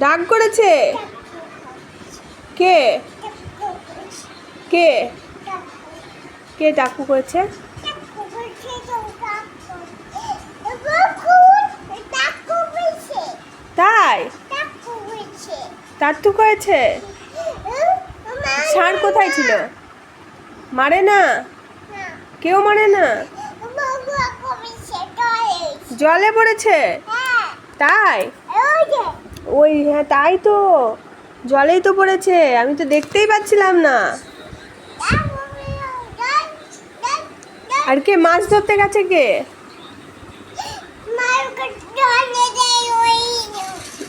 রাগ করেছে? কে? কে? কে ডাকু করেছে? তাই? টাট্টু করেছে। ষাঁড় কোথায় ছিল? মারে না? কেউ মারে না? জলে পড়েছে? তাই? ওই হ্যাঁ তাই তো। জলেই তো পড়েছে, আমি তো দেখতেই পাচ্ছিলাম না। আর কে, মাছ ধরতে গেছে কে?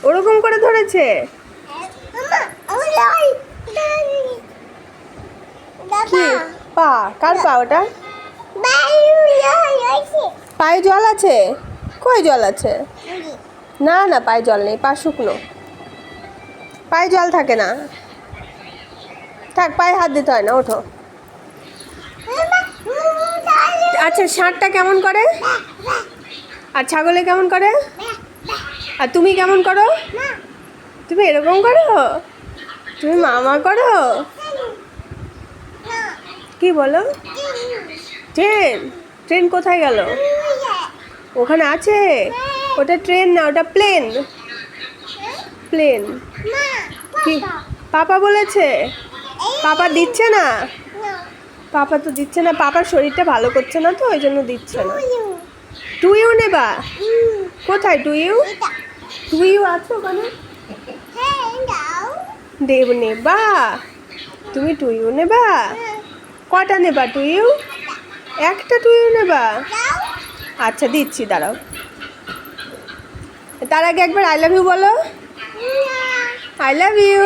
ওরকম করে ধরেছে? কি? পা, কার পা ওটা? পায়ে জল আছে? কই জল আছে? না না, পায়ে জল নেই, পা শুকনো। পায়ে জল থাকে না। থাক, পায়ে হাত দিতে হয় না, ওঠো। আচ্ছা ষাঁড়টা কেমন করে? আর ছাগলে কেমন করে? আর তুমি কেমন করো? তুমি এরকম করো? তুমি মামা করো? কি বলো? ট্রেন? ট্রেন কোথায় গেল? ওখানে আছে? ওটা ট্রেন না, ওটা প্লেন প্লেন কি? পাপা বলেছে? পাপা দিচ্ছে না? পাপা তো দিচ্ছে না, পাপার শরীরটা ভালো করছে না তো, ওই জন্য দিচ্ছে না। টুইও নেবা? কোথায় টুইও টুইও আছে ওখানে? দেব নেবা। তুমি টুইও নেবা? কটা নেবা টুইও একটা টুইও নেবা? আচ্ছা দিচ্ছি, দাঁড়াও। তার আগে একবার আই লাভ ইউ বলো। I love you